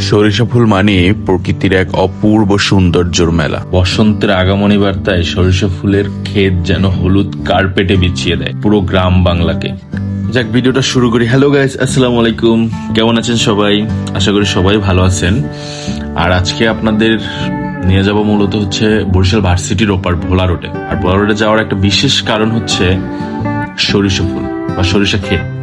সরিষা ফুল মানে প্রকৃতির এক অপূর্ব সৌন্দর্যর মেলা। বসন্তের আগমনী বার্তায় সরিষা ফুলের ক্ষেত যেন হলুদ কার্পেটে বিছিয়ে দেয় পুরো গ্রাম বাংলাকে। যাক, ভিডিওটা শুরু করি। হ্যালো গাইস আসসালামু আলাইকুম। কেমন আছেন সবাই? আশা করি সবাই ভালো আছেন। আর আজকে আপনাদের নিয়ে যাব মূলত হচ্ছে বরিশাল ভার্সিটির ওপার ভোলা রোডে। আর ভোলা রোডে যাওয়ার একটা বিশেষ কারণ হচ্ছে সরিষা ফুল বা সরিষা ক্ষেত।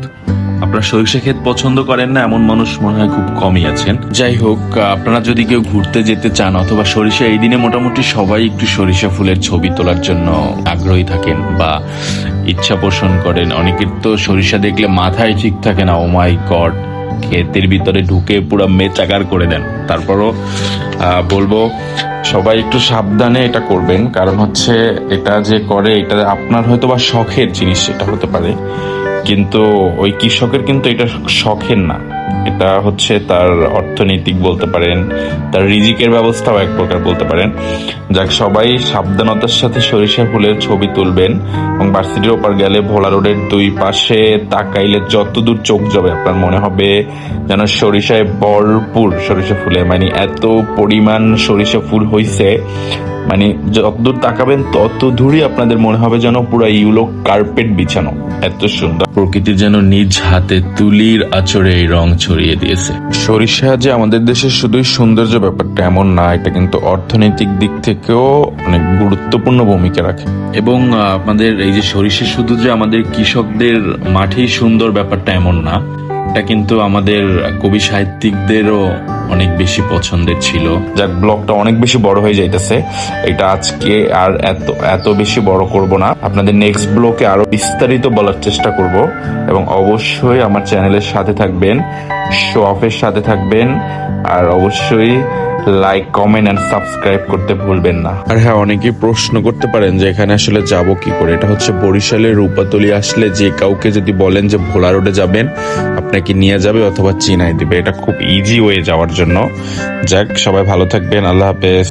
আপনারা সরিষা ক্ষেত পছন্দ করেন না? এমন মানুষ মনে হয় খুব কমই আছেন। যাই হোক আপনারা যদি কেউ ঘুরতে যেতে চান, অথবা সরিষা এই দিনে মোটামুটি সবাই একটু সরিষা ফুলের ছবি তোলার জন্য আগ্রহী থাকেন বা ইচ্ছা পোষণ করেন। অনেকের তো সরিষা দেখলে মাথায় ঠিক থাকে না, ও মাই গড, ক্ষেতের ভিতরে ঢুকে পুরো মেচাকার করে দেন। তারপরও বলব, সবাই একটু সাবধানে এটা করবেন। কারণ হচ্ছে এটা যে করে, এটা আপনার হয়তো বা শখের জিনিস এটা হতে পারে। কিন্তু ওই কৃষকের কিন্তু এটা শখের না। এটা হচ্ছে তার অর্থনৈতিক বলতে পারেন, তার রিজিকের ব্যবস্থাও এক প্রকার বলতে পারেন। যাক, সবাই সাবধানতার সাথে সরিষা ফুলের ছবি তুলবেন এবং ভার্সিটির ওপার গেলে ভোলা রোডের দুই পাশে তাকাইলে যতদূর চোখ যাবে আপনার মনে হবে যেন সরিষায় ভরপুর সরিষা ফুলে। মানে এত পরিমাণ সরিষা ফুল হইছে মানে যতদূর তাকাবেন তত দূরই আপনাদের মনে হবে যেন পুরো ইউলো কার্পেট বিছানো। এত সুন্দর। প্রকৃতি যেন নিজ হাতে তুলির আচরে এই রং ছড়িয়ে দিয়েছে। সরিষা যে আমাদের দেশের শুধুই সৌন্দর্য ব্যাপারটা এমন না এটা কিন্তু অর্থনৈতিক দিক থেকেও অনেক গুরুত্বপূর্ণ ভূমিকা রাখে। এবং আপনাদের এই যে সরিষা শুধু যে আমাদের কৃষকদের মাঠেই সুন্দর ব্যাপারটা এমন না এটা কিন্তু আমাদের কবি সাহিত্যিকদেরও অনেক বেশি পছন্দের ছিল। যাক, ব্লগটা অনেক বেশি বড় হয়ে যাইতেছে। এটা আজকে আর এত এত বেশি বড় করব না। আপনাদের নেক্সট ব্লগে আরও বিস্তারিত বলার চেষ্টা করব এবং অবশ্যই আমার চ্যানেলের সাথে থাকবেন শো অফের সাথে থাকবেন, আর অবশ্যই লাইক কমেন্ট এন্ড সাবস্ক্রাইব করতে ভুলবেন না। আর হ্যাঁ অনেকেই প্রশ্ন করতে পারেন যে এখানে আসলে যাব কি করে? এটা হচ্ছে বরিশালের রূপাতলি আসলে যে কাউকে যদি বলেন যে ভোলা রোডে যাবেন, আপনাকে নিয়ে যাবে অথবা চিনাই দিবে। এটা খুব ইজি ওয়ে যাওয়ার জন্য। যাক, সবাই ভালো থাকবেন। আল্লাহ হাফেজ।